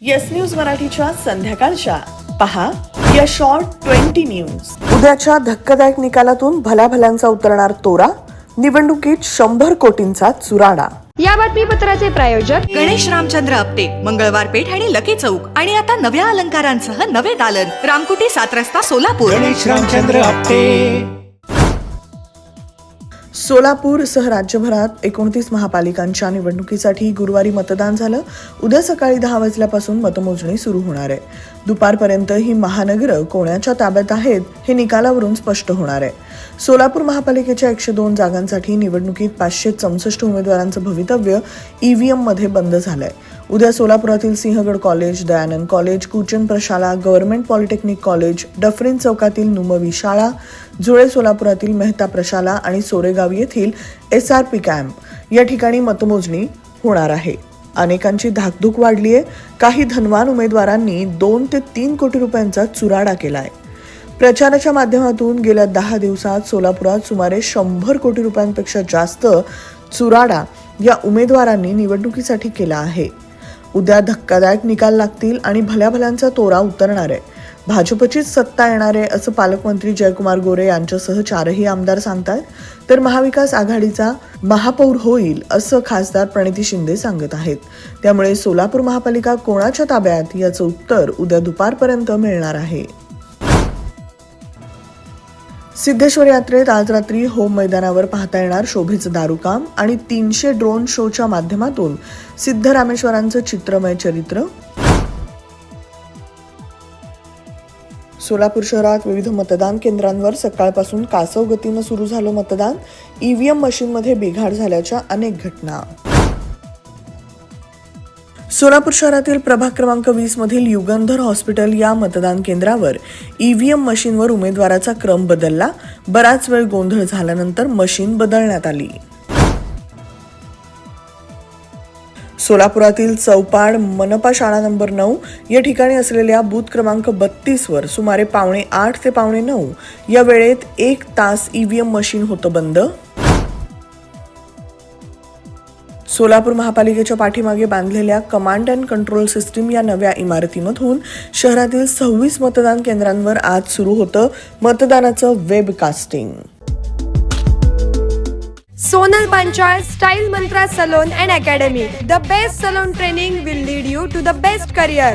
Yes news मराठीच्या संध्याकाळच्या. पहा या शॉर्ट ट्वेंटी न्यूज उद्याच्या धक्कादायक निकालातून भल्याभल्यांचा उतरणार तोरा निवडणुकीत शंभर कोटींचा चुराडा. या बातमीपत्राचे प्रायोजक गणेश रामचंद्र आपटे मंगळवार पेठ आणि लकी चौक. आणि आता नव्या अलंकारांसह नवे दालन. रामकुटी सात रस्ता सोलापूर. गणेश रामचंद्र आपटे. सोलापूर सह राज्यभरात एकोणतीस महापालिकांच्या निवडणुकीसाठी गुरुवारी मतदान झालं. उद्या सकाळी दहा वाजल्यापासून मतमोजणी सुरू होणार आहे. दुपारपर्यंत ही महानगरं कोणाच्या ताब्यात आहेत हे निकालावरून स्पष्ट होणार आहे. सोलापूर महापालिकेच्या एकशे दोन जागांसाठी निवडणुकीत पाचशे चौसष्ट उमेदवारांचं भवितव्य ईव्हीएममध्ये बंद झालंय. उद्या सोलापुरातील सिंहगड कॉलेज दयानंद कॉलेज कुचन प्रशाला गव्हर्नमेंट पॉलिटेक्निक कॉलेज डफरीन चौकातील नुमवी शाळा जुळे सोलापुरातील मेहता प्रशाला आणि सोरेगाव येथील एस आर पी कॅम्प. या ठिकाणी मतमोजणी होणार आहे. अनेकांची धाकधूक वाढली आहे. काही धनवान उमेदवारांनी दोन ते तीन कोटी रुपयांचा चुराडा केला आहे प्रचाराच्या माध्यमातून गेल्या दहा दिवसात सोलापुरात सुमारे शंभर कोटी रुपयांपेक्षा जास्त चुराडा या उमेदवारांनी निवडणुकीसाठी केला आहे. उद्या धक्कादायक निकाल लागतील आणि भल्या भल्यांचा तोरा उतरणार आहे. भाजपचीच सत्ता येणार आहे असं पालकमंत्री जयकुमार गोरे यांच्यासह चारही आमदार सांगतात तर महाविकास आघाडीचा महापौर होईल असं खासदार प्रणिती शिंदे सांगत आहेत. त्यामुळे सोलापूर महापालिका कोणाच्या ताब्यात? याचं उत्तर उद्या दुपारपर्यंत मिळणार आहे. सिद्धेश्वर यात्रेत आज रात्री होम मैदानावर पाहता येणार शोभेचं दारूकाम आणि तीनशे ड्रोन शोच्या माध्यमातून सिद्धरामेश्वरांचं चित्रमय चरित्र. सोलापूर शहरात विविध मतदान केंद्रांवर सकाळपासून कासव गतीनं सुरू झालं मतदान. ईव्हीएम मशीनमध्ये बिघाड झाल्याच्या अनेक घटना. सोलापूर शहरातील प्रभाग क्रमांक वीस मधील युगंधर हॉस्पिटल या मतदान केंद्रावर ईव्हीएम मशीनवर उमेदवाराचा क्रम बदलला. बराच वेळ गोंधळ झाल्यानंतर मशीन बदलण्यात आली. सोलापुरातील चौपाड मनपा शाळा नंबर नऊ या ठिकाणी असलेल्या बूथ क्रमांक बत्तीसवर सुमारे पावणे आठ ते पावणे नऊ या वेळेत एक तास ईव्हीएम मशीन होतं बंद. सोलापूर महापालिकेच्या पाठीमागे बांधलेल्या कमांड अँड कंट्रोल सिस्टीम या नव्या इमारतीमधून शहरातील सव्वीस मतदान केंद्रांवर आज सुरू होतं मतदानाचं webcasting Sonal Panchal style Mantra salon and academy. The best salon training will lead you to the best career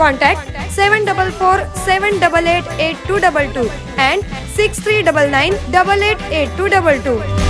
contact 744 and 6399 888 -222.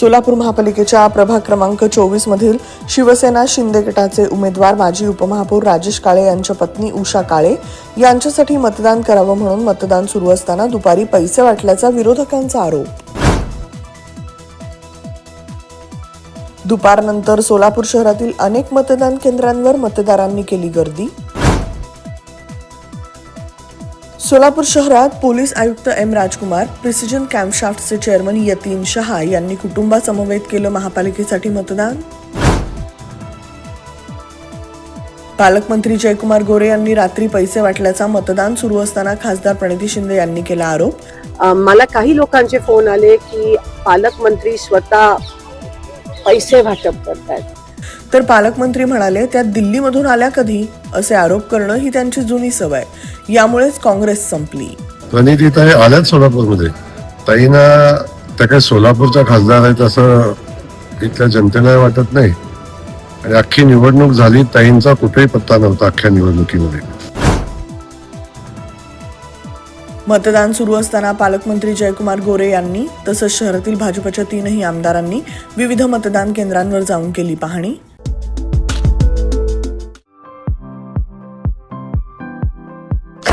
Solapur महापालिकेच्या प्रभाग क्रमांक चोवीस मधील शिवसेना शिंदे गटाचे उमेदवार माजी उपमहापौर राजेश काळे यांच्या पत्नी उषा काळे यांच्यासाठी मतदान करावं म्हणून मतदान सुरू असताना दुपारी पैसे वाटल्याचा विरोधकांचा आरोप. दुपारनंतर सोलापूर शहरातील अनेक मतदान केंद्रांवर मतदारांनी केली गर्दी. सोलापूर शहरात पोलीस आयुक्त एम राजकुमार प्रिसिजन कॅम्पशाफ्टचे चेअरमन यतीन शहा यांनी कुटुंबासमवेत केलं महापालिकेसाठी मतदान. पालकमंत्री जयकुमार गोरे यांनी रात्री पैसे वाटल्याचा मतदान सुरू असताना खासदार प्रणिती शिंदे यांनी केला आरोप. मला काही लोकांचे फोन आले की पालकमंत्री स्वतः पैसे वाटप करतात तर पालकमंत्री म्हणाले त्या दिल्लीमधून आल्या कधी? असे आरोप करणं ही त्यांची जुनी सवय यामुळेच काँग्रेस संपली. प्रणिती ताई आल्यात सोलापूरमध्ये. ताईना त्या काही सोलापूरच्या खासदार आहेत असं इथल्या जनतेला वाटत नाही. आणि अख्खी निवडणूक झाली ताईंचा कुठेही पत्ता नव्हता अख्ख्या निवडणुकीमध्ये. मतदान सुरू असताना पालकमंत्री जयकुमार गोरे यांनी तसंच शहरातील भाजपच्या तीनही आमदारांनी विविध मतदान केंद्रांवर जाऊन केली पाहणी.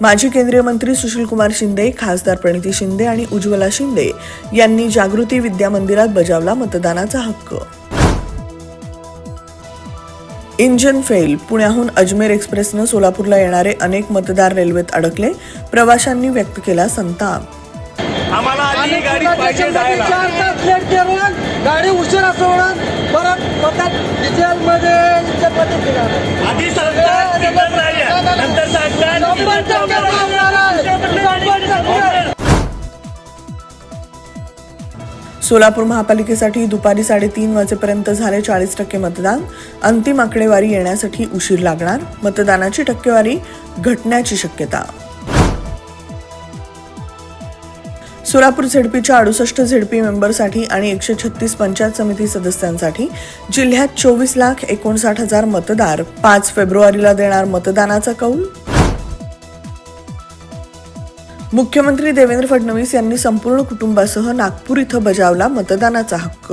माजी केंद्रीय मंत्री सुशील कुमार शिंदे खासदार प्रणिती शिंदे आणि उज्ज्वला शिंदे यांनी जागृती विद्या मंदिरात बजावला मतदानाचा हक्क. Engine fail. पुण्याहून अजमेर एक्सप्रेसनं सोलापूरला येणारे अनेक मतदार रेल्वेत अडकले. प्रवाशांनी व्यक्त केला संताप. आम्हाला गाडी पाहिजे उशिरा परत. आधी. नंतर सोलापूर महापालिकेसाठी दुपारी साडेतीन वाजेपर्यंत झाले चाळीस टक्के मतदान. अंतिम आकडेवारी येण्यासाठी उशीर लागणार. मतदानाची टक्केवारी घटण्याची शक्यता. सोलापूर झेडपीच्या अडुसष्ट झेडपी मेंबरसाठी आणि एकशे छत्तीस पंचायत समिती सदस्यांसाठी जिल्ह्यात चोवीस लाख एकोणसाठ हजार मतदार पाच फेब्रुवारीला देणार मतदानाचा कौल मुख्यमंत्री देवेंद्र फडणवीस यांनी संपूर्ण कुटुंबासह नागपूर इथं बजावला मतदानाचा हक्क.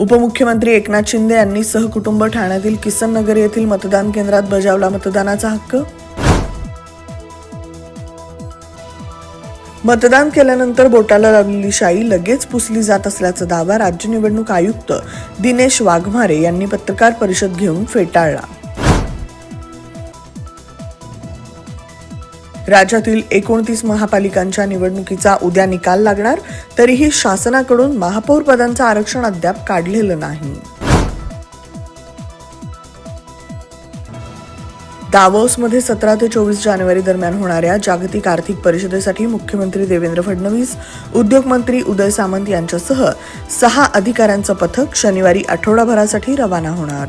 उपमुख्यमंत्री एकनाथ शिंदे यांनी सहकुटुंब ठाण्यातील किसन नगर येथील मतदान केंद्रात बजावला मतदानाचा हक्क? मतदान केल्यानंतर बोटाला लागलेली शाई लगेच पुसली जात असल्याचा दावा राज्य निवडणूक आयुक्त दिनेश वाघमारे यांनी पत्रकार परिषद घेऊन फेटाळला. राज्यातील एकोणतीस महापालिकांच्या निवडणुकीचा उद्या निकाल लागणार तरीही शासनाकडून महापौर पदांचं आरक्षण अद्याप काढलेलं नाही. दावोसमध्ये सतरा ते चोवीस जानेवारी दरम्यान होणाऱ्या जागतिक आर्थिक परिषदेसाठी मुख्यमंत्री देवेंद्र फडणवीस उद्योगमंत्री उदय सामंत यांच्यासह सहा अधिकाऱ्यांचं पथक शनिवारी आठवडाभरासाठी रवाना होणार.